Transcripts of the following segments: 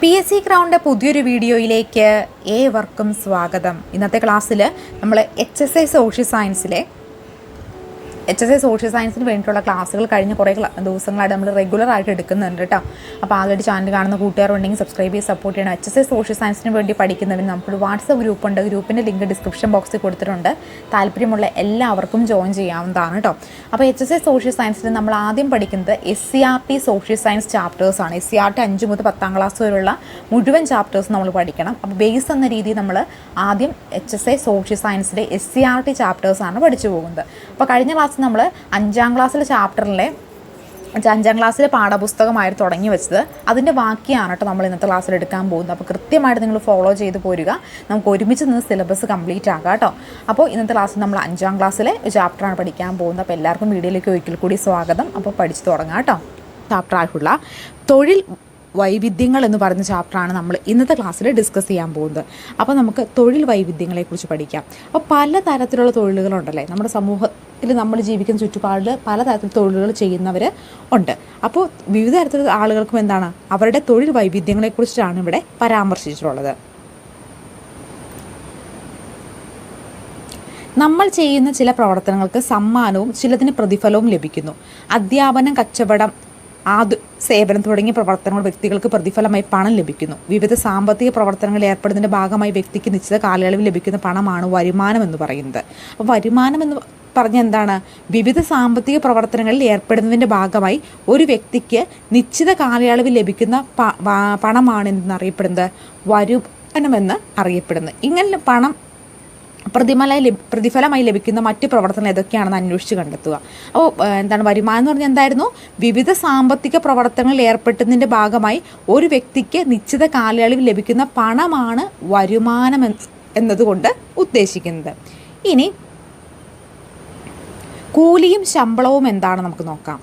P S C ക്രൗണിന്റെ പുതിയൊരു വീഡിയോയിലേക്ക് ഏവർക്കും സ്വാഗതം. ഇന്നത്തെ ക്ലാസ്സിൽ നമ്മൾ എച്ച് എസ് ഐ സോഷ്യൽ സയൻസിലെ എച്ച് എസ് ഐ സോഷ്യൽ സയൻസിന് വേണ്ടിയിട്ടുള്ള ക്ലാസ്സുകൾ കഴിഞ്ഞ കുറേ ദിവസങ്ങളായിട്ട് നമ്മൾ റെഗുലർ ആയിട്ട് എടുക്കുന്നുണ്ട് കേട്ടോ അപ്പോൾ ആദ്യമായിട്ട് ചാനൽ കാണുന്ന കൂട്ടുകാരുണ്ടെങ്കിൽ സബ്സ്ക്രൈബ് ചെയ്ത് സപ്പോർട്ട് ചെയ്യണം. എച്ച് എസ് ഐ സോഷ്യൽ സയൻസിന് വേണ്ടി പഠിക്കുന്നവർ നമുക്കൊരു വാട്സപ്പ് ഗ്രൂപ്പ് ഉണ്ട്. ഗ്രൂപ്പിന്റെ ലിങ്ക് ഡിസ്ക്രിപ്ഷൻ ബോക്സിൽ കൊടുത്തിട്ടുണ്ട്. താല്പര്യമുള്ള എല്ലാവർക്കും ജോയിൻ ചെയ്യാവുന്നതാണ് കേട്ടോ അപ്പോൾ എച്ച് എസ് ഐ സോഷ്യൽ സയൻസിൽ നമ്മൾ ആദ്യം പഠിക്കുന്നത് S C R T social science ചാപ്റ്റേഴ്സാണ് S C R T അഞ്ച് മുതൽ പത്താം ക്ലാസ് വരെയുള്ള മുഴുവൻ ചാപ്റ്റേഴ്സ് നമ്മൾ പഠിക്കണം. അപ്പോൾ ബേസ് എന്ന രീതിയിൽ നമ്മൾ ആദ്യം എച്ച് എസ് ഐ സോഷ്യൽ സയൻസിലെ എസ് സി ആർ ടി ചാപ്റ്റേഴ്സാണ് പഠിച്ചു പോകുന്നത്. അപ്പോൾ കഴിഞ്ഞ നമ്മൾ അഞ്ചാം ക്ലാസ്സിലെ ചാപ്റ്ററിലെ അഞ്ചാം ക്ലാസ്സിലെ പാഠപുസ്തകമായിട്ട് തുടങ്ങി വെച്ചത്. അതിന്റെ ബാക്കിയാണ് കേട്ടോ നമ്മൾ ഇന്നത്തെ ക്ലാസ്സിൽ എടുക്കാൻ പോകുന്നത്. അപ്പോൾ കൃത്യമായിട്ട് നിങ്ങൾ ഫോളോ ചെയ്ത് പോരുക. നമുക്ക് ഒരുമിച്ച് നിന്ന് സിലബസ് കംപ്ലീറ്റ് ആകാം കേട്ടോ അപ്പോൾ ഇന്നത്തെ ക്ലാസ്സിൽ നമ്മൾ അഞ്ചാം ക്ലാസ്സിലെ ചാപ്റ്ററാണ് പഠിക്കാൻ പോകുന്നത്. അപ്പോൾ എല്ലാവർക്കും വീഡിയോയിലേക്ക് ഒരിക്കൽ കൂടി സ്വാഗതം. അപ്പോൾ പഠിച്ചു തുടങ്ങാം കേട്ടോ ചാപ്റ്ററായിട്ടുള്ള തൊഴിൽ വൈവിധ്യങ്ങൾ എന്ന് പറയുന്ന ചാപ്റ്ററാണ് നമ്മൾ ഇന്നത്തെ ക്ലാസ്സിൽ ഡിസ്കസ് ചെയ്യാൻ പോകുന്നത്. അപ്പോൾ നമുക്ക് തൊഴിൽ വൈവിധ്യങ്ങളെക്കുറിച്ച് പഠിക്കാം. അപ്പോൾ പല തരത്തിലുള്ള തൊഴിലുകളുണ്ടല്ലേ? നമ്മുടെ സമൂഹത്തിൽ നമ്മൾ ജീവിക്കുന്ന ചുറ്റുപാടിൽ പല തരത്തിൽ തൊഴിലുകൾ ചെയ്യുന്നവർ ഉണ്ട്. അപ്പോൾ വിവിധ തരത്തിലുള്ള ആളുകൾക്കും എന്താണ്? അവരുടെ തൊഴിൽ വൈവിധ്യങ്ങളെക്കുറിച്ചാണ് ഇവിടെ പരാമർശിച്ചിട്ടുള്ളത്. നമ്മൾ ചെയ്യുന്ന ചില പ്രവർത്തനങ്ങൾക്ക് സമ്മാനവും ചിലതിന് പ്രതിഫലവും ലഭിക്കുന്നു. അധ്യാപനം കച്ചവടം ആദു സേവനം തുടങ്ങിയ പ്രവർത്തനങ്ങൾ വ്യക്തികൾക്ക് പ്രതിഫലമായി പണം ലഭിക്കുന്നു. വിവിധ സാമ്പത്തിക പ്രവർത്തനങ്ങളിൽ ഏർപ്പെടുന്നതിന്റെ ഭാഗമായി വ്യക്തിക്ക് നിശ്ചിത കാലയളവിൽ ലഭിക്കുന്ന പണമാണ് വരുമാനം എന്ന് പറയുന്നത്. അപ്പോൾ വരുമാനം എന്ന് പറഞ്ഞ എന്താണ്? വിവിധ സാമ്പത്തിക പ്രവർത്തനങ്ങളിൽ ഏർപ്പെടുന്നതിന്റെ ഭാഗമായി ഒരു വ്യക്തിക്ക് നിശ്ചിത കാലയളവിൽ ലഭിക്കുന്ന പണമാണ് എന്നറിയപ്പെടുന്നത് വരുമാനമെന്ന് അറിയപ്പെടുന്നത്. ഇങ്ങനെ പണം പ്രതിഫലമായി പ്രതിഫലമായി ലഭിക്കുന്ന മറ്റ് പ്രവർത്തനങ്ങൾ ഏതൊക്കെയാണെന്ന് അന്വേഷിച്ച് കണ്ടെത്തുക. അപ്പോൾ എന്താണ് വരുമാനം എന്ന് പറഞ്ഞാൽ എന്തായിരുന്നു? വിവിധ സാമ്പത്തിക പ്രവർത്തനങ്ങളിൽ ഏർപ്പെട്ടതിന്റെ ഭാഗമായി ഒരു വ്യക്തിക്ക് നിശ്ചിത കാലയളവിൽ ലഭിക്കുന്ന പണമാണ് വരുമാനം എന്നതുകൊണ്ട് ഉദ്ദേശിക്കുന്നത്. ഇനി കൂലിയും ശമ്പളവും എന്താണ് നമുക്ക് നോക്കാം.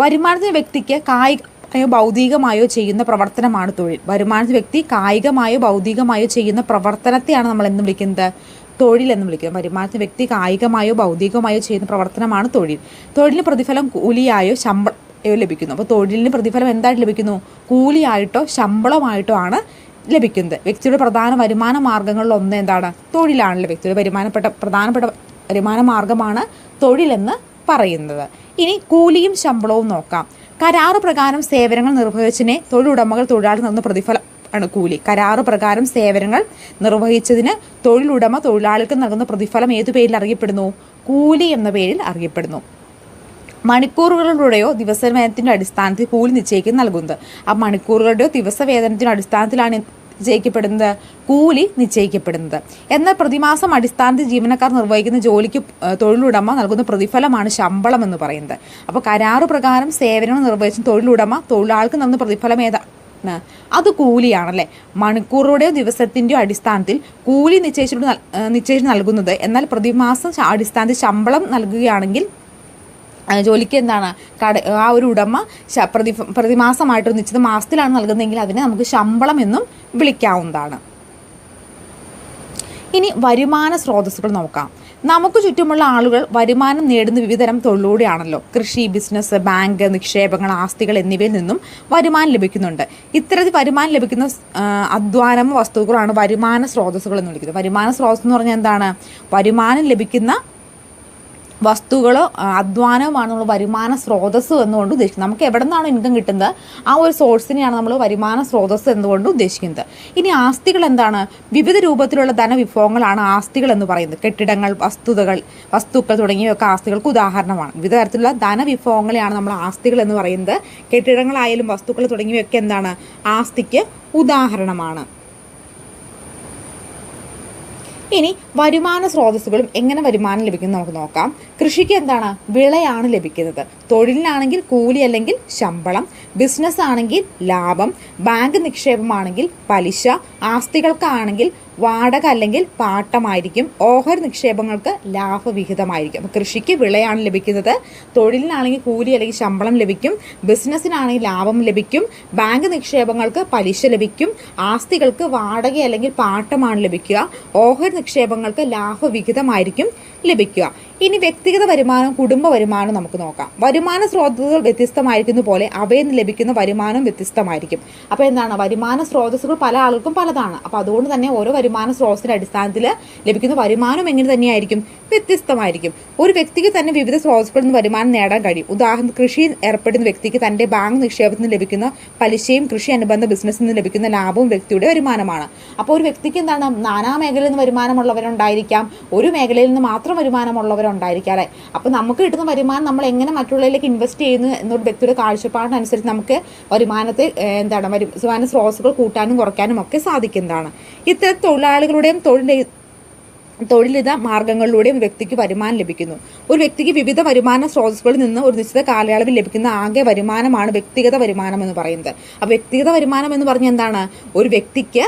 വരുമാനത്തിന് വ്യക്തിക്ക് കായികമായോ ഭൗതികമായോ ചെയ്യുന്ന പ്രവർത്തനമാണ് തൊഴിൽ. വരുമാന വ്യക്തി കായികമായോ ഭൗതികമായോ ചെയ്യുന്ന പ്രവർത്തനത്തെയാണ് നമ്മൾ എന്ന് വിളിക്കുന്നത്. തൊഴിൽ എന്ന് വിളിക്കുന്നത് വരുമാന വ്യക്തി കായികമായോ ഭൗതികമായോ ചെയ്യുന്ന പ്രവർത്തനമാണ് തൊഴിൽ. തൊഴിലിന് പ്രതിഫലം കൂലിയായോ ശമ്പളയോ ലഭിക്കുന്നു. അപ്പോൾ തൊഴിലിന് പ്രതിഫലം എന്തായിട്ട് ലഭിക്കുന്നു? കൂലിയായിട്ടോ ശമ്പളമായിട്ടോ ആണ് ലഭിക്കുന്നത്. വ്യക്തിയുടെ പ്രധാന വരുമാന മാർഗങ്ങളിൽ ഒന്ന് എന്താണ്? തൊഴിലാണല്ലോ വ്യക്തിയുടെ വരുമാനപ്പെട്ട പ്രധാനപ്പെട്ട വരുമാന മാർഗമാണ് തൊഴിലെന്ന് പറയുന്നത്. ഇനി കൂലിയും ശമ്പളവും നോക്കാം. കരാറ് പ്രകാരം സേവനങ്ങൾ നിർവഹിച്ചതിനെ തൊഴിലുടമകൾ തൊഴിലാളി നിന്ന് പ്രതിഫലം ആണ് കൂലി. കരാറ് പ്രകാരം സേവനങ്ങൾ നിർവഹിച്ചതിന് തൊഴിലുടമ തൊഴിലാളികൾക്ക് നൽകുന്ന പ്രതിഫലം ഏതു പേരിൽ അറിയപ്പെടുന്നു? കൂലി എന്ന പേരിൽ അറിയപ്പെടുന്നു. മണിക്കൂറുകളുടെയോ ദിവസവേതനത്തിന്റെ അടിസ്ഥാനത്തിൽ കൂലി നിശ്ചയിക്കുന്ന നൽകുന്നത്. ആ മണിക്കൂറുകളുടെയോ ദിവസവേതനത്തിന്റെ അടിസ്ഥാനത്തിലാണ് നിശ്ചയിക്കപ്പെടുന്നത് കൂലി നിശ്ചയിക്കപ്പെടുന്നത്. എന്നാൽ പ്രതിമാസം അടിസ്ഥാനത്തിൽ ജീവനക്കാർ നിർവഹിക്കുന്ന ജോലിക്ക് തൊഴിലുടമ നൽകുന്ന പ്രതിഫലമാണ് ശമ്പളം എന്ന് പറയുന്നത്. അപ്പോൾ കരാറ് പ്രകാരം സേവനങ്ങൾ നിർവഹിച്ച തൊഴിലുടമ തൊഴിലാൾക്ക് നൽകുന്ന പ്രതിഫലം ഏതാ? അത് കൂലിയാണല്ലേ? മണിക്കൂറുടെയോ ദിവസത്തിന്റെയോ അടിസ്ഥാനത്തിൽ കൂലി നിശ്ചയിച്ചിട്ട് നിശ്ചയിച്ച് നൽകുന്നത്. എന്നാൽ പ്രതിമാസം അടിസ്ഥാനത്തിൽ ശമ്പളം നൽകുകയാണെങ്കിൽ ജോലിക്ക് എന്താണ്? കട ആ ഒരു ഉടമ പ്രതി പ്രതിമാസമായിട്ട് ഒരു നിശ്ചിത മാസത്തിലാണ് നൽകുന്നതെങ്കിൽ അതിനെ നമുക്ക് ശമ്പളം എന്നും വിളിക്കാവുന്നതാണ്. ഇനി വരുമാന സ്രോതസ്സുകൾ നോക്കാം. നമുക്ക് ചുറ്റുമുള്ള ആളുകൾ വരുമാനം നേടുന്ന വിവിധതരം തൊഴിലൂടെയാണല്ലോ. കൃഷി ബിസിനസ് ബാങ്ക് നിക്ഷേപങ്ങൾ ആസ്തികൾ എന്നിവയിൽ നിന്നും വരുമാനം ലഭിക്കുന്നുണ്ട്. ഇത്തരത്തിൽ വരുമാനം ലഭിക്കുന്ന അധ്വാനം വസ്തുക്കളാണ് വരുമാന സ്രോതസ്സുകൾ എന്ന് വിളിക്കുന്നത്. വരുമാന സ്രോതസ് എന്ന് പറഞ്ഞാൽ എന്താണ്? വരുമാനം ലഭിക്കുന്ന വസ്തുക്കളോ അധ്വാനവുമാണ് നമ്മൾ വരുമാന സ്രോതസ്സ് എന്നുകൊണ്ട് ഉദ്ദേശിക്കുന്നത്. നമുക്ക് എവിടെ നിന്നാണ് ഇൻകം കിട്ടുന്നത്? ആ ഒരു സോഴ്സിനെയാണ് നമ്മൾ വരുമാന സ്രോതസ്സ് എന്നുകൊണ്ട് ഉദ്ദേശിക്കുന്നത്? ഇനി ആസ്തികൾ എന്താണ്? വിവിധ രൂപത്തിലുള്ള ധനവിഭവങ്ങളാണ് ആസ്തികൾ എന്ന് പറയുന്നത്. കെട്ടിടങ്ങൾ വസ്തുതകൾ വസ്തുക്കൾ തുടങ്ങിയവയൊക്കെ ആസ്തികൾക്ക് ഉദാഹരണമാണ്. വിവിധ തരത്തിലുള്ള ധനവിഭവങ്ങളെയാണ് നമ്മൾ ആസ്തികൾ എന്ന് പറയുന്നത്. കെട്ടിടങ്ങളായാലും വസ്തുക്കൾ തുടങ്ങിയവയൊക്കെ എന്താണ്? ആസ്തിക്ക് ഉദാഹരണമാണ്. ഇനി വരുമാന സ്രോതസ്സുകളും എങ്ങനെ വരുമാനം ലഭിക്കുന്നു നമുക്ക് നോക്കാം. കൃഷിക്ക് എന്താണ്? വിളയാണ് ലഭിക്കുന്നത്. തൊഴിലിനാണെങ്കിൽ കൂലി അല്ലെങ്കിൽ ശമ്പളം ബിസിനസ് ആണെങ്കിൽ ലാഭം ബാങ്ക് നിക്ഷേപമാണെങ്കിൽ പലിശ ആസ്തികൾക്കാണെങ്കിൽ വാടക അല്ലെങ്കിൽ പാട്ടമായിരിക്കും. ഓഹരി നിക്ഷേപങ്ങൾക്ക് ലാഭവിഹിതമായിരിക്കും. അപ്പോൾ കൃഷിക്ക് വിളയാണ് ലഭിക്കുന്നത്. തൊഴിലിനാണെങ്കിൽ കൂലി അല്ലെങ്കിൽ ശമ്പളം ലഭിക്കും. ബിസിനസ്സിനാണെങ്കിൽ ലാഭം ലഭിക്കും. ബാങ്ക് നിക്ഷേപങ്ങൾക്ക് പലിശ ലഭിക്കും. ആസ്തികൾക്ക് വാടക അല്ലെങ്കിൽ പാട്ടമാണ് ലഭിക്കുക. ഓഹരി നിക്ഷേപങ്ങൾക്ക് ലാഭവിഹിതമായിരിക്കും. ലഭിക്കുക. ഇനി വ്യക്തിഗത വരുമാനം കുടുംബ വരുമാനം നമുക്ക് നോക്കാം. വരുമാന സ്രോതസ്സുകൾ വ്യത്യസ്തമായിരിക്കുന്ന പോലെ അവയിൽ നിന്ന് ലഭിക്കുന്ന വരുമാനം വ്യത്യസ്തമായിരിക്കും. അപ്പോൾ എന്താണ്? വരുമാന സ്രോതസ്സുകൾ പല ആൾക്കും പലതാണ്. അപ്പോൾ അതുകൊണ്ട് തന്നെ ഓരോ വരുമാന സ്രോതസ്സിന്റെ അടിസ്ഥാനത്തിൽ ലഭിക്കുന്ന വരുമാനം എങ്ങനെ തന്നെയായിരിക്കും? വ്യത്യസ്തമായിരിക്കും. ഒരു വ്യക്തിക്ക് തന്നെ വിവിധ സ്രോതസ്സുകളിൽ നിന്ന് വരുമാനം നേടാൻ കഴിയും. ഉദാഹരണം കൃഷിയിൽ ഏർപ്പെടുന്ന വ്യക്തിക്ക് തന്റെ ബാങ്ക് നിക്ഷേപത്തിൽ നിന്ന് ലഭിക്കുന്ന പലിശയും കൃഷി അനുബന്ധ ബിസിനസ്സിൽ നിന്ന് ലഭിക്കുന്ന ലാഭവും വ്യക്തിയുടെ വരുമാനമാണ്. അപ്പോൾ ഒരു വ്യക്തിക്ക് എന്താണ്? നാനാ മേഖലയിൽ നിന്ന് വരുമാനമുള്ളവരുണ്ടായിരിക്കാം. ഒരു മേഖലയിൽ നിന്ന് മാത്രം വരുമാനമുള്ളവരുണ്ടായിരിക്കാം അല്ലേ? അപ്പോൾ നമുക്ക് കിട്ടുന്ന വരുമാനം നമ്മൾ എങ്ങനെ മറ്റുള്ളവരിലേക്ക് ഇൻവെസ്റ്റ് ചെയ്യുന്നു എന്നൊരു വ്യക്തിയുടെ കാഴ്ചപ്പാടിനനുസരിച്ച് നമുക്ക് വരുമാനത്തെ എന്താണ് വരുമാന സ്രോതസ്സുകൾ കൂട്ടാനും കുറയ്ക്കാനും ഒക്കെ സാധിക്കുന്നതാണ്. ഇത്തരം തൊഴിലാളികളുടെയും തൊഴിൽ തൊഴിലിത മാർഗങ്ങളിലൂടെയും വ്യക്തിക്ക് വരുമാനം ലഭിക്കുന്നു. ഒരു വ്യക്തിക്ക് വിവിധ വരുമാന സ്രോതസ്സുകളിൽ നിന്ന് ഒരു നിശ്ചിത കാലയളവിൽ ലഭിക്കുന്ന ആകെ വരുമാനമാണ് വ്യക്തിഗത വരുമാനം എന്ന് പറയുന്നത്. ആ വ്യക്തിഗത വരുമാനം എന്ന് പറഞ്ഞാൽ എന്താണ്? ഒരു വ്യക്തിക്ക്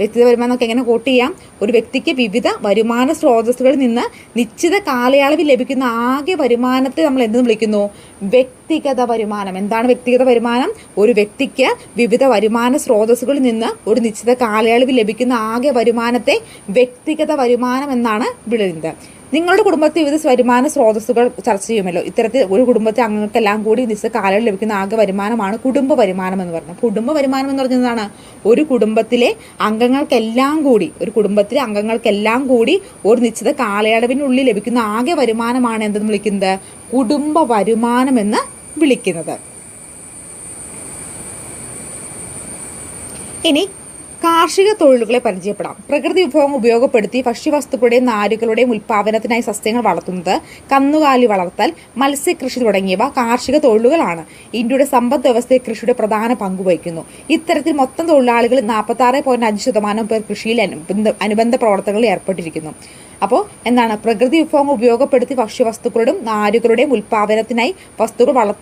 വ്യക്തിഗത വരുമാനം ഒക്കെ എങ്ങനെ കോട്ട് ചെയ്യാം? ഒരു വ്യക്തിക്ക് വിവിധ വരുമാന സ്രോതസ്സുകളിൽ നിന്ന് നിശ്ചിത കാലയളവിൽ ലഭിക്കുന്ന ആകെ വരുമാനത്തെ നമ്മൾ എന്തെന്ന് വിളിക്കുന്നു? വ്യക്തിഗത വരുമാനം. എന്താണ് വ്യക്തിഗത വരുമാനം? ഒരു വ്യക്തിക്ക് വിവിധ വരുമാന സ്രോതസ്സുകളിൽ നിന്ന് ഒരു നിശ്ചിത കാലയളവിൽ ലഭിക്കുന്ന ആകെ വരുമാനത്തെ വ്യക്തിഗത വരുമാനം എന്നാണ് വിളിക്കുന്നത്. നിങ്ങളുടെ കുടുംബത്തിൽ വിവിധ വരുമാന സ്രോതസ്സുകൾ ചർച്ച ചെയ്യുമല്ലോ. ഇത്തരത്തിൽ ഒരു കുടുംബത്തെ അംഗങ്ങൾക്കെല്ലാം കൂടി നിസ്സ കാലയളവിൽ ലഭിക്കുന്ന ആകെ വരുമാനമാണ് കുടുംബ വരുമാനം എന്ന് പറയുന്നത്. കുടുംബ വരുമാനം എന്ന് പറഞ്ഞതാണ് ഒരു കുടുംബത്തിലെ അംഗങ്ങൾക്കെല്ലാം കൂടി ഒരു കുടുംബത്തിലെ അംഗങ്ങൾക്കെല്ലാം കൂടി ഒരു നിശ്ചിത കാലയളവിനുള്ളിൽ ലഭിക്കുന്ന ആകെ വരുമാനമാണ് എന്തെന്ന് വിളിക്കുന്നത്? കുടുംബ വരുമാനം എന്ന് വിളിക്കുന്നത്. ഇനി കാർഷിക തൊഴിലുകളെ പരിചയപ്പെടാം. പ്രകൃതി വിഭവം ഉപയോഗപ്പെടുത്തി ഭക്ഷ്യവസ്തുക്കളുടെയും നാരുകളുടെയും ഉൽപ്പാദനത്തിനായി സസ്യങ്ങൾ വളർത്തുന്നത് കന്നുകാലി വളർത്തൽ മത്സ്യകൃഷി തുടങ്ങിയവ കാർഷിക തൊഴിലുകളാണ്. ഇന്ത്യയുടെ സമ്പദ് വ്യവസ്ഥയിൽ കൃഷിയുടെ പ്രധാന പങ്ക് വഹിക്കുന്നു. ഇത്തരത്തിൽ മൊത്തം തൊഴിലാളികൾ നാൽപ്പത്തി ആറ് പോയിന്റ് അഞ്ച് ശതമാനം പേർ കൃഷിയിൽ അനുബന്ധ പ്രവർത്തനങ്ങളിൽ ഏർപ്പെട്ടിരിക്കുന്നു. അപ്പോൾ എന്താണ്? പ്രകൃതി വിഭവങ്ങൾ ഉപയോഗപ്പെടുത്തി ഭക്ഷ്യവസ്തുക്കളുടെ നാരുകളുടെയും ഉൽപ്പാദനത്തിനായി വസ്തുക്കൾ വളർ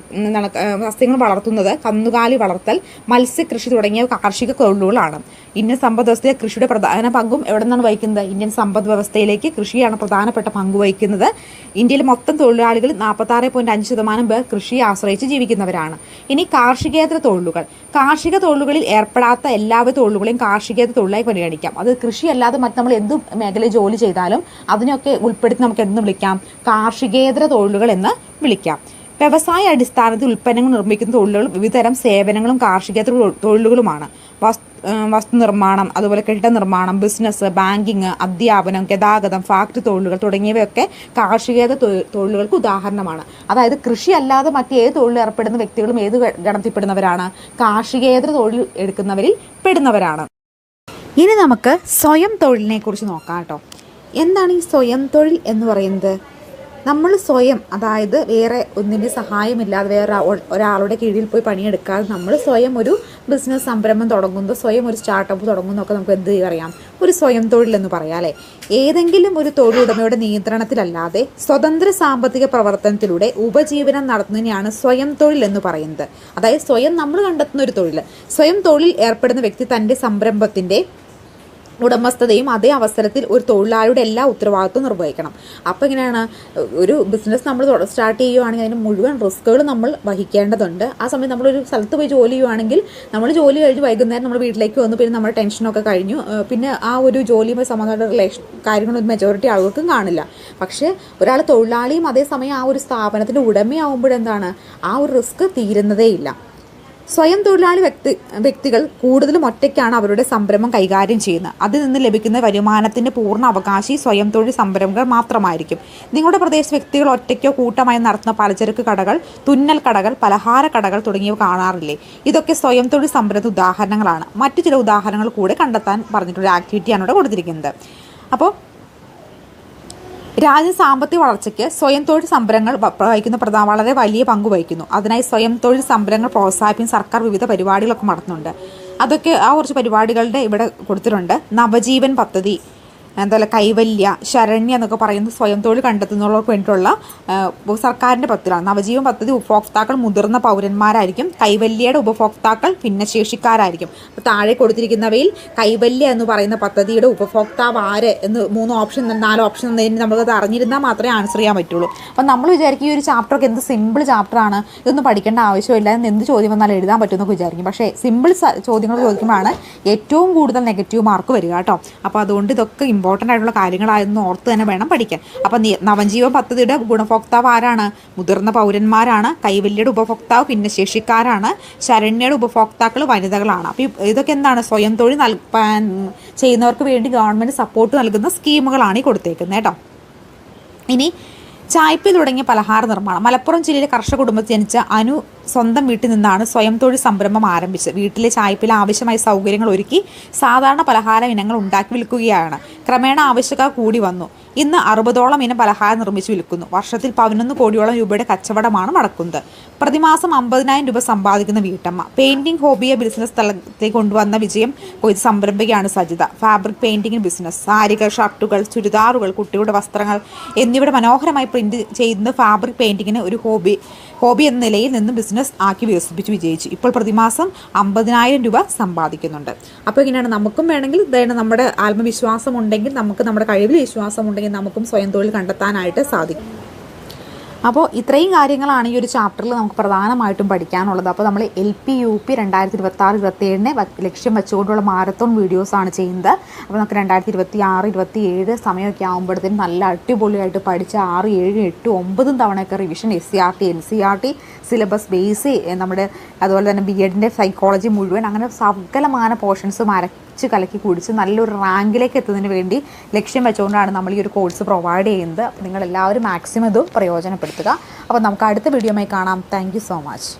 സസ്യങ്ങൾ വളർത്തുന്നത് കന്നുകാലി വളർത്തൽ മത്സ്യകൃഷി തുടങ്ങിയ കാർഷിക തൊഴിലുകളാണ്. ഇന്ത്യൻ സമ്പദ് വ്യവസ്ഥയെ കൃഷിയുടെ പ്രധാന പങ്കും എവിടെ നിന്നാണ് വഹിക്കുന്നത്? ഇന്ത്യൻ സമ്പദ് വ്യവസ്ഥയിലേക്ക് കൃഷിയാണ് പ്രധാനപ്പെട്ട പങ്ക് വഹിക്കുന്നത്. ഇന്ത്യയിലെ മൊത്തം തൊഴിലാളികൾ നാൽപ്പത്തി ആറ് പോയിന്റ് അഞ്ച് ശതമാനം പേർ കൃഷിയെ ആശ്രയിച്ച് ജീവിക്കുന്നവരാണ്. ഇനി കാർഷികേതര തൊഴിലുകൾ. കാർഷിക തൊഴിലുകളിൽ ഏർപ്പെടാത്ത എല്ലാവിധ തൊഴിലുകളെയും കാർഷികേതര തൊഴിലായി പരിഗണിക്കാം. അത് കൃഷിയല്ലാതെ മറ്റ് നമ്മൾ എന്ത് മേഖലയിൽ ജോലി ചെയ്താലും അതിനൊക്കെ ഉൾപ്പെടുത്തി നമുക്ക് എന്ത് വിളിക്കാം? കാർഷികേതര തൊഴിലുകൾ എന്ന് വിളിക്കാം. വ്യവസായ അടിസ്ഥാനത്തിൽ ഉൽപ്പന്നങ്ങൾ നിർമ്മിക്കുന്ന തൊഴിലുകൾ വിവിധതരം സേവനങ്ങളും കാർഷികേതര തൊഴിലുകളുമാണ്. വസ്തു നിർമ്മാണം അതുപോലെ കെട്ടിട നിർമ്മാണം ബിസിനസ് ബാങ്കിങ് അധ്യാപനം ഗതാഗതം ഫാക്ടറി തൊഴിലുകൾ തുടങ്ങിയവയൊക്കെ കാർഷികേതര തൊഴി- തൊഴിലുകൾക്ക് ഉദാഹരണമാണ്. അതായത് കൃഷി അല്ലാതെ മറ്റേത് തൊഴിൽ ഏർപ്പെടുന്ന വ്യക്തികളും ഏത് ഗണത്തിൽപ്പെടുന്നവരാണ്? കാർഷികേതര തൊഴിൽ എടുക്കുന്നവരിൽ പെടുന്നവരാണ്. ഇനി നമുക്ക് സ്വയം തൊഴിലിനെ കുറിച്ച് നോക്കാം കേട്ടോ. എന്താണ് ഈ സ്വയം തൊഴിൽ എന്ന് പറയുന്നത്? നമ്മൾ സ്വയം അതായത് വേറെ ഒന്നിന്റെ സഹായമില്ലാതെ വേറെ ഒരാളുടെ കീഴിൽ പോയി പണിയെടുക്കാതെ നമ്മൾ സ്വയം ഒരു ബിസിനസ് സംരംഭം തുടങ്ങുന്നത് സ്വയം ഒരു സ്റ്റാർട്ടപ്പ് തുടങ്ങുന്നതൊക്കെ നമുക്ക് എന്ത് അറിയാം ഒരു സ്വയം തൊഴിലെന്ന് പറയാം അല്ലേ? ഏതെങ്കിലും ഒരു തൊഴിലുടമയുടെ നിയന്ത്രണത്തിലല്ലാതെ സ്വതന്ത്ര സാമ്പത്തിക പ്രവർത്തനത്തിലൂടെ ഉപജീവനം നടത്തുന്നതിനെയാണ് സ്വയം തൊഴിൽ എന്ന് പറയുന്നത്. അതായത് സ്വയം നമ്മൾ കണ്ടെത്തുന്ന ഒരു തൊഴിൽ. സ്വയം തൊഴിൽ ഏർപ്പെടുന്ന വ്യക്തി തന്റെ സംരംഭത്തിന്റെ ഉടമസ്ഥതയും അതേ അവസരത്തിൽ ഒരു തൊഴിലാളിയുടെ എല്ലാ ഉത്തരവാദിത്വവും നിർവഹിക്കണം. അപ്പോൾ എങ്ങനെയാണ്? ഒരു ബിസിനസ് നമ്മൾ സ്റ്റാർട്ട് ചെയ്യുവാണെങ്കിൽ അതിന് മുഴുവൻ റിസ്ക്കുകൾ നമ്മൾ വഹിക്കേണ്ടതുണ്ട്. ആ സമയത്ത് നമ്മളൊരു സ്ഥലത്ത് പോയി ജോലി ചെയ്യുവാണെങ്കിൽ നമ്മൾ ജോലി കഴിഞ്ഞ് വൈകുന്നേരം നമ്മൾ വീട്ടിലേക്ക് വന്നു പിന്നെ നമ്മുടെ ടെൻഷനൊക്കെ കഴിഞ്ഞു. പിന്നെ ആ ഒരു ജോലിയുമായി സമാധാന റിലേഷൻ കാര്യങ്ങളൊന്നും മെജോറിറ്റി ആളുകൾക്കും കാണില്ല. പക്ഷേ ഒരാൾ തൊഴിലാളിയും അതേസമയം ആ ഒരു സ്ഥാപനത്തിന്റെ ഉടമയാവുമ്പോഴെന്താണ്? ആ ഒരു റിസ്ക് തീരുന്നതേ ഇല്ല സ്വയം തൊഴിലാളി വ്യക്തി വ്യക്തികൾ കൂടുതലും ഒറ്റയ്ക്കാണ് അവരുടെ സംരംഭം കൈകാര്യം ചെയ്യുന്നത്. അതിൽ നിന്ന് ലഭിക്കുന്ന വരുമാനത്തിന്റെ പൂർണ അവകാശി സ്വയം തൊഴിൽ സംരംഭങ്ങൾ മാത്രമായിരിക്കും. നിങ്ങളുടെ പ്രദേശ വ്യക്തികൾ ഒറ്റയ്ക്കോ കൂട്ടമായി നടത്തുന്ന പലചരക്ക് കടകൾ തുന്നൽ കടകൾ പലഹാര കടകൾ തുടങ്ങിയവ കാണാറില്ലേ? ഇതൊക്കെ സ്വയം തൊഴിൽ സംരംഭ ഉദാഹരണങ്ങളാണ്. മറ്റു ചില ഉദാഹരണങ്ങൾ കൂടെ കണ്ടെത്താൻ പറഞ്ഞിട്ടുള്ള ആക്ടിവിറ്റിയാണ് ഇവിടെ കൊടുത്തിരിക്കുന്നത്. അപ്പോൾ രാജ്യ സാമ്പത്തിക വളർച്ചയ്ക്ക് സ്വയം തൊഴിൽ സംരംഭങ്ങൾ വഹിക്കുന്ന പ്രധാന വളരെ വലിയ പങ്ക് വഹിക്കുന്നു. അതിനായി സ്വയം തൊഴിൽ സംരംഭങ്ങൾ പ്രോത്സാഹിപ്പിക്കുന്ന സർക്കാർ വിവിധ പരിപാടികളൊക്കെ നടത്തുന്നുണ്ട്. അതൊക്കെ ആ കുറച്ച് പരിപാടികളുടെ ഇവിടെ കൊടുത്തിട്ടുണ്ട്. നവജീവൻ പദ്ധതി എന്താ കൈവല്യ ശരണ്യ എന്നൊക്കെ പറയുന്ന സ്വയം തൊഴിൽ കണ്ടെത്തുന്നവർക്ക് വേണ്ടിയിട്ടുള്ള സർക്കാരിന്റെ പദ്ധതിയാണ് നവജീവൻ പദ്ധതി ഉപഭോക്താക്കൾ മുതിർന്ന പൗരന്മാരായിരിക്കും കൈവല്യയുടെ ഉപഭോക്താക്കൾ ഭിന്നശേഷിക്കാരായിരിക്കും. അപ്പോൾ താഴെ കൊടുത്തിരിക്കുന്നവയിൽ കൈവല്യ എന്ന് പറയുന്ന പദ്ധതിയുടെ ഉപഭോക്താവ് ആര് എന്ന് മൂന്ന് ഓപ്ഷൻ നാല് ഓപ്ഷൻ എന്നതിന് നമുക്കത് അറിഞ്ഞിരുന്നാൽ മാത്രമേ ആൻസർ ചെയ്യാൻ പറ്റുള്ളൂ. അപ്പോൾ നമ്മൾ വിചാരിക്കും ഈ ഒരു ചാപ്റ്ററൊക്കെ എന്ത് സിമ്പിൾ ചാപ്റ്ററാണ് ഇതൊന്നും പഠിക്കേണ്ട ആവശ്യമില്ല എന്ന് എന്ത് ചോദ്യം വന്നാലും എഴുതാൻ പറ്റുമെന്നൊക്കെ വിചാരിക്കും. പക്ഷേ സിമ്പിൾ ചോദ്യങ്ങൾ ചോദിക്കുമ്പോഴാണ് ഏറ്റവും കൂടുതൽ നെഗറ്റീവ് മാർക്ക് വരിക കേട്ടോ. അപ്പോൾ അതുകൊണ്ട് ഇതൊക്കെ ഇമ്പോർട്ടന്റ് ഇമ്പോർട്ടന്റ് ആയിട്ടുള്ള കാര്യങ്ങളായെന്ന് ഓർത്ത് തന്നെ വേണം പഠിക്കാൻ. അപ്പം നവജീവ പദ്ധതിയുടെ ഗുണഭോക്താവ് ആരാണ്? മുതിർന്ന പൗരന്മാരാണ് കൈവല്യയുടെ ഉപഭോക്താവ് ഭിന്നശേഷിക്കാരാണ് ശരണ്യയുടെ ഉപഭോക്താക്കൾ വനിതകളാണ്. അപ്പോൾ ഇതൊക്കെ എന്താണ്? സ്വയം തൊഴിൽ നൽ ചെയ്യുന്നവർക്ക് വേണ്ടി ഗവൺമെന്റ് സപ്പോർട്ട് നൽകുന്ന സ്കീമുകളാണ് ഈ കൊടുത്തേക്കുന്നത് കേട്ടോ. ഇനി ചായ്പ തുടങ്ങിയ പലഹാര നിർമ്മാണം. മലപ്പുറം ജില്ലയിലെ കർഷക കുടുംബത്തിൽ ജനിച്ച അനു സ്വന്തം വീട്ടിൽ നിന്നാണ് സ്വയം തൊഴിൽ സംരംഭം ആരംഭിച്ചത്. വീട്ടിലെ ചായപ്പില ആവശ്യമായ സൗകര്യങ്ങൾ ഒരുക്കി സാധാരണ പലഹാര ഇനങ്ങൾ ഉണ്ടാക്കി വിൽക്കുകയാണ്. ക്രമേണ ആവശ്യക്കാർ കൂടി വന്നു. ഇന്ന് അറുപതോളം ഇനം പലഹാരം നിർമ്മിച്ചു വിൽക്കുന്നു. വർഷത്തിൽ പതിനൊന്ന് കോടിയോളം രൂപയുടെ കച്ചവടമാണ് നടക്കുന്നത്. പ്രതിമാസം അമ്പതിനായിരം രൂപ സമ്പാദിക്കുന്ന വീട്ടമ്മ. പെയിന്റിംഗ് ഹോബിയെ ബിസിനസ് തലത്തിൽ കൊണ്ടുവന്ന വിജയം കൊയ്ത്ത് സംരംഭകയാണ് സജിത. ഫാബ്രിക് പെയിന്റിംഗ് ബിസിനസ് സാരികൾ ഷർട്ടുകൾ ചുരിദാറുകൾ കുട്ടികളുടെ വസ്ത്രങ്ങൾ എന്നിവയുടെ മനോഹരമായി പ്രിന്റ് ചെയ്യുന്ന ഫാബ്രിക് പെയിന്റിങ്ങിന് ഒരു ഹോബി ഹോബി എന്ന നിലയിൽ നിന്നും ബിസിനസ് ആക്കി വികസിപ്പിച്ച് വിജയിച്ചു. ഇപ്പോൾ പ്രതിമാസം അമ്പതിനായിരം രൂപ സമ്പാദിക്കുന്നുണ്ട്. അപ്പോൾ ഇങ്ങനെയാണ് നമുക്കും വേണമെങ്കിൽ നമ്മുടെ ആത്മവിശ്വാസം ഉണ്ടെങ്കിൽ നമുക്ക് നമ്മുടെ കഴിവിൽ വിശ്വാസം ഉണ്ടെങ്കിൽ നമുക്കും സ്വയം തൊഴിൽ കണ്ടെത്താനായിട്ട് സാധിക്കും. അപ്പോൾ ഇത്രയും കാര്യങ്ങളാണ് ഈ ഒരു ചാപ്റ്ററിൽ നമുക്ക് പ്രധാനമായിട്ടും പഠിക്കാനുള്ളത്. അപ്പോൾ നമ്മൾ എൽ പി യു പി രണ്ടായിരത്തി ഇരുപത്തി ആറ് ഇരുപത്തി ഏഴിനെ ലക്ഷ്യം വെച്ചുകൊണ്ടുള്ള മാരത്തോൺ വീഡിയോസാണ് ചെയ്യുന്നത്. അപ്പോൾ നമുക്ക് രണ്ടായിരത്തി ഇരുപത്തി ആറ് ഇരുപത്തി ഏഴ് സമയമൊക്കെ ആകുമ്പോഴത്തേനും നല്ല അടിപൊളിയായിട്ട് പഠിച്ച ആറ് ഏഴ് എട്ട് ഒമ്പതും തവണയൊക്കെ revision S C R T N C R T syllabus base നമ്മുടെ അതുപോലെ തന്നെ ബി എഡിന്റെ സൈക്കോളജി മുഴുവൻ അങ്ങനെ സകലമാന പോർഷൻസ് മരച്ച് കലക്കി കുടിച്ച് നല്ലൊരു റാങ്കിലേക്ക് എത്തുന്നതിന് വേണ്ടി ലക്ഷ്യം വെച്ചുകൊണ്ടാണ് നമ്മൾ ഈ ഒരു കോഴ്സ് പ്രൊവൈഡ് ചെയ്യുന്നത്. അപ്പോൾ നിങ്ങൾ എല്ലാവരും മാക്സിമം ഇത് പ്രയോജനപ്പെടുത്തുക അപ്പോൾ നമുക്ക് അടുത്ത വീഡിയോയുമായി കാണാം. Thank so much